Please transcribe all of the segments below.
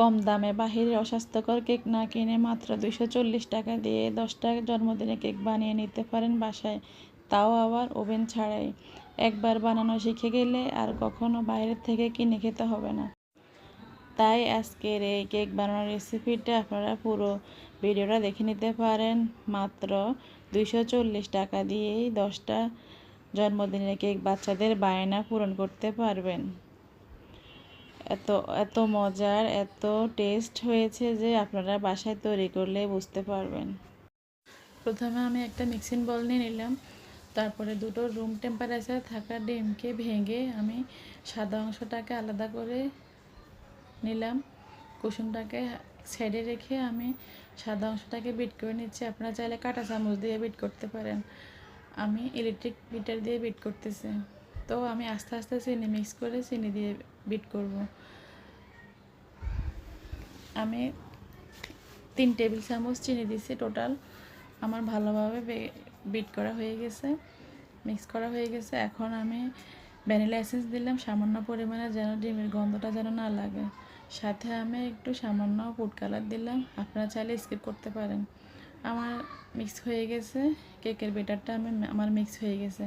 কম দামে বাহিরের অস্বাস্থ্যকর কেক না কিনে মাত্র দুশো চল্লিশ টাকা দিয়ে দশটা জন্মদিনে কেক বানিয়ে নিতে পারেন বাসায়। তাও আবার ওভেন ছাড়াই। একবার বানানো শিখে গেলে আর কখনো বাইরের থেকে কিনে খেতে হবে না। তাই আজকের এই কেক বানানোর রেসিপিটা আপনারা পুরো ভিডিওটা দেখে নিতে পারেন। মাত্র দুইশো চল্লিশ টাকা দিয়েই দশটা জন্মদিনের কেক বাচ্চাদের বায়না পূরণ করতে পারবেন। এত এত মজার, এত টেস্ট হয়েছে যে আপনারা বাসায় তৈরি করলে বুঝতে পারবেন। প্রথমে আমি একটা মিক্সিং বল নিয়ে নিলাম। তারপরে দুটো রুম টেম্পারেচারে থাকা ডিমকে ভেঙে আমি সাদা অংশটাকে আলাদা করে নিলাম। কুসুমটাকে সাইডে রেখে আমি সাদা অংশটাকে বিট করে নিচ্ছি। আপনারা চাইলে কাঁটা চামচ দিয়ে বিট করতে পারেন। আমি ইলেকট্রিক বিটার দিয়ে বিট করতেছি। তো আমি আস্তে আস্তে চিনি মিক্স করে চিনি দিয়ে বিট করব। আমি তিন টেবিল চামচ চিনি দিছি টোটাল আমার ভালোভাবে বিট করা হয়ে গেছে মিক্স করা হয়ে গেছে। এখন আমি ভ্যানিলা এসেন্স দিলাম, সামান্য পরিমাণে যেন ডিমের গন্ধটা যেন না লাগে। সাথে আমি একটু সামান্য ফুড কালার দিলাম, আপনারা চাইলে স্কিপ করতে পারেন। আমার মিক্স হয়ে গেছে কেকের বেটারটা আমি, আমার মিক্স হয়ে গেছে।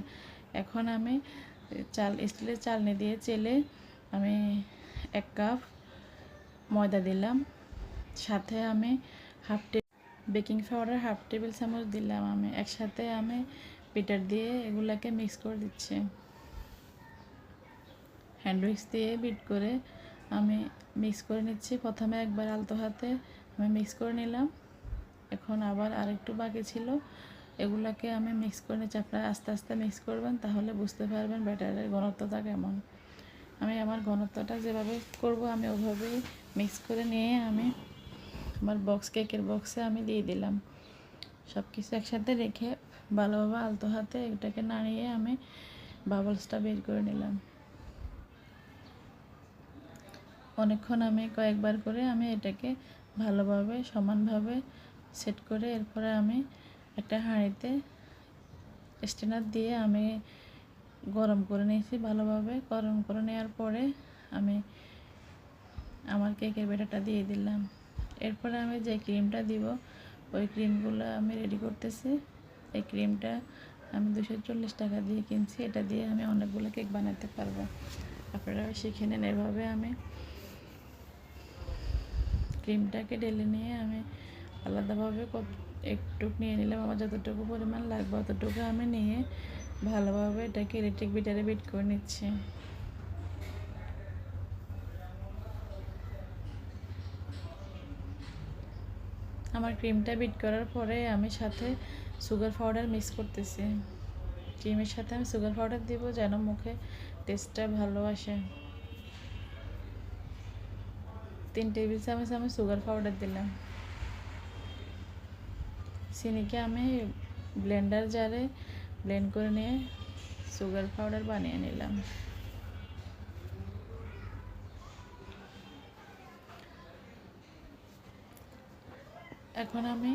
এখন আমি চাল, স্টিলের চালনি দিয়ে চেলে আমি এক কাপ ময়দা দিলাম। সাথে আমি half baking powder half table চামচ দিলাম আমি। একসাথে আমি বিটার দিয়ে এগুলাকে মিক্স করে দিচ্ছি। হ্যান্ড উইক্স দিয়ে বিট করে আমি মিক্স করে নিচ্ছি। প্রথমে একবার আলতো হাতে আমি মিক্স করে নিলাম। এখন আবার আরেকটু বাকি ছিল। এগুলাকে আমি মিক্স করে নিচ্ছি। আপনারা আস্তে আস্তে মিক্স করবেন, তাহলে বুঝতে পারবেন ব্যাটারের ঘনত্বটা কেমন। আমি আমার ঘনত্বটা যেভাবে করব, আমি ওভাবেই মিক্স করে নিয়ে আমি আমার বক্স কেকের বক্সে আমি দিয়ে দিলাম। সব কিছু একসাথে রেখে ভালোভাবে আলতো হাতে এটাকে নাড়িয়ে আমি বাবলসটা বের করে নিলাম। অনেকক্ষণ আমি কয়েকবার করে আমি এটাকে ভালোভাবে, সমানভাবে সেট করে এরপরে আমি একটা হাঁড়িতে স্টেনার দিয়ে আমি গরম করে নিয়েছি ভালোভাবে। গরম করে নেওয়ার পরে আমি আমার কেকের বেটাটা দিয়ে দিলাম। এরপরে আমি যে ক্রিমটা দিব, ওই ক্রিমগুলো আমি রেডি করতেছি। এই ক্রিমটা আমি দুশো চল্লিশ টাকা দিয়ে কিনছি। এটা দিয়ে আমি অনেকগুলো কেক বানাতে পারব। আপনারা শিখে নেন এভাবে আমি ক্রিমটাকে ঢেলে নিয়ে আমি আলাদাভাবে একটু নিয়ে নিলাম। আমার যতটুকু পরিমাণ লাগবে অতটুকু আমি নিয়ে ভালোভাবে এটাকে ইলেকট্রিক বিটারে বিট করে নিচ্ছি। আমার ক্রিমটা বিট করার পরে আমি সাথে সুগার পাউডার মিক্স করতেছি। ক্রিমের সাথে আমি সুগার পাউডার দিব যেন মুখে টেস্টটা ভালো আসে। তিন টেবিল চামচ আমি সুগার পাউডার দিলাম। চিনিকে আমি ব্লেন্ডার জারে ব্লেন্ড করে নিয়ে সুগার পাউডার বানিয়ে নিলাম। এখন আমি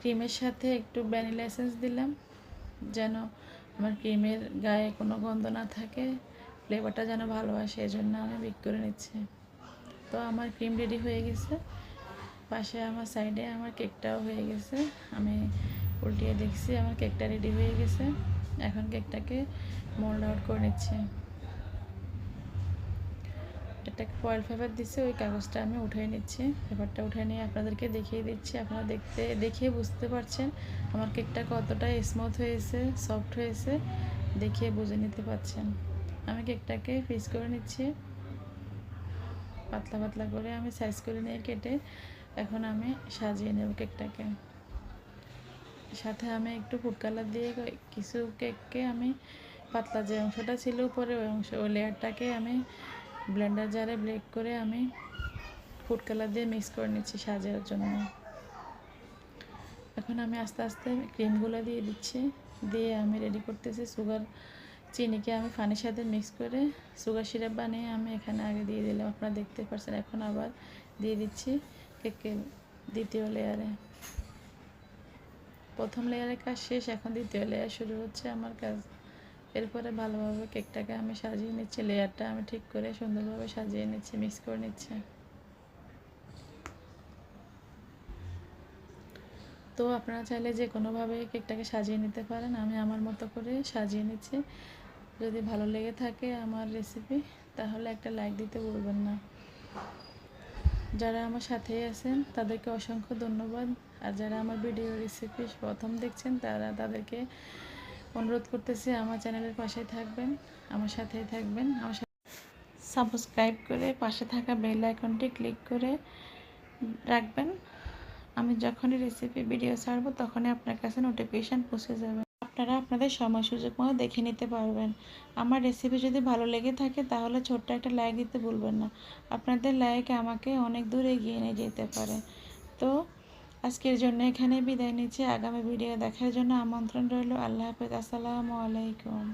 ক্রিমের সাথে একটু ভ্যানিলা এসেন্স দিলাম, যেন আমার ক্রিমের গায়ে কোনো গন্ধ না থাকে ফ্লেভারটা যেন ভালো আসে এই জন্য আমি বিক করে নিচ্ছি। তো আমার ক্রিম রেডি হয়ে গেছে। পাশে আমার সাইডে আমার কেকটাও হয়ে গেছে। আমি উল্টিয়ে দেখছি, আমার কেকটা রেডি হয়ে গেছে। এখন কেকটাকে মোল্ড আউট করে নিচ্ছি। একটা ফয়েল পেপার দিচ্ছে ওই কাগজটা আমি উঠিয়ে নিচ্ছি। পেপারটা উঠে নিয়ে আপনাদেরকে দেখিয়ে দিচ্ছি। আপনারা দেখতে দেখিয়ে বুঝতে পারছেন আমার কেকটা কতটা স্মুথ হয়েছে সফট হয়েছে। দেখিয়ে বুঝে নিতে পারছেন। আমি কেকটাকে পিস করে নিচ্ছি। পাতলা পাতলা করে আমি সাইজ করে নিয়ে কেটে এখন আমি সাজিয়ে নেব কেকটাকে। সাথে আমি একটু ফুড কালার দিয়ে কিছু কেককে আমি পাতলা যে অংশটা ছিল উপরে ওই অংশ, ওই লেয়ারটাকে আমি ব্লেন্ডার জারে ব্লেক করে আমি ফুড কালার দিয়ে মিক্স করে নিচ্ছি সাজার জন্য। এখন আমি আস্তে আস্তে ক্রিমগুলো দিয়ে দিচ্ছি, দিয়ে আমি রেডি করতেছি সুগার চিনিকে আমি ফানির সাথে মিক্স করে সুগার সিরাপ বানিয়ে আমি এখানে আগে দিয়ে দিলাম। আপনারা দেখতে পাচ্ছেন এখন আবার দিয়ে দিচ্ছি। কেকের দ্বিতীয় লেয়ারে প্রথম লেয়ারের কাজ শেষ, এখন দ্বিতীয় লেয়ার শুরু হচ্ছে আমার কাজ। এরপরে ভালোভাবে কেকটাকে আমি সাজিয়ে নিচ্ছি লেয়ারটা আমি ঠিক করে সুন্দরভাবে সাজিয়ে নিচ্ছি মিক্স করে নিচ্ছি। তো আপনারা চাইলে যে কোনোভাবে কেকটাকে সাজিয়ে নিতে পারেন, আমি আমার মতো করে সাজিয়ে নিচ্ছি। যদি ভালো লেগে থাকে আমার রেসিপি তাহলে একটা লাইক দিতে ভুলবেন না। যারা আমার সাথেই আছেন, তাদেরকে অসংখ্য ধন্যবাদ। আর যারা আমার ভিডিও রেসিপি প্রথম দেখছেন, তারা তাদেরকে অনুরোধ করতেছি আমার চ্যানেলের পাশেই থাকবেন, আমার সাথেই থাকবেন, আমার সাবস্ক্রাইব করে পাশে থাকা বেল আইকনটি ক্লিক করে রাখবেন। আমি যখনই রেসিপি ভিডিও ছাড়বো, তখনই আপনার কাছে নোটিফিকেশান পৌঁছে যাবে। আপনারা আপনাদের সময় সুযোগ মতো দেখে নিতে পারবেন। আমার রেসিপি যদি ভালো লেগে থাকে তাহলে ছোট্ট একটা লাইক দিতে ভুলবেন না। আপনাদের লাইক আমাকে অনেক দূর এগিয়ে নিয়ে যেতে পারে। তো আজকের জন্য এখানে বিদায় নিচ্ছি। আগামী ভিডিও দেখার জন্য আমন্ত্রণ রইল। আল্লাহ হাফেজ। আসসালামু আলাইকুম।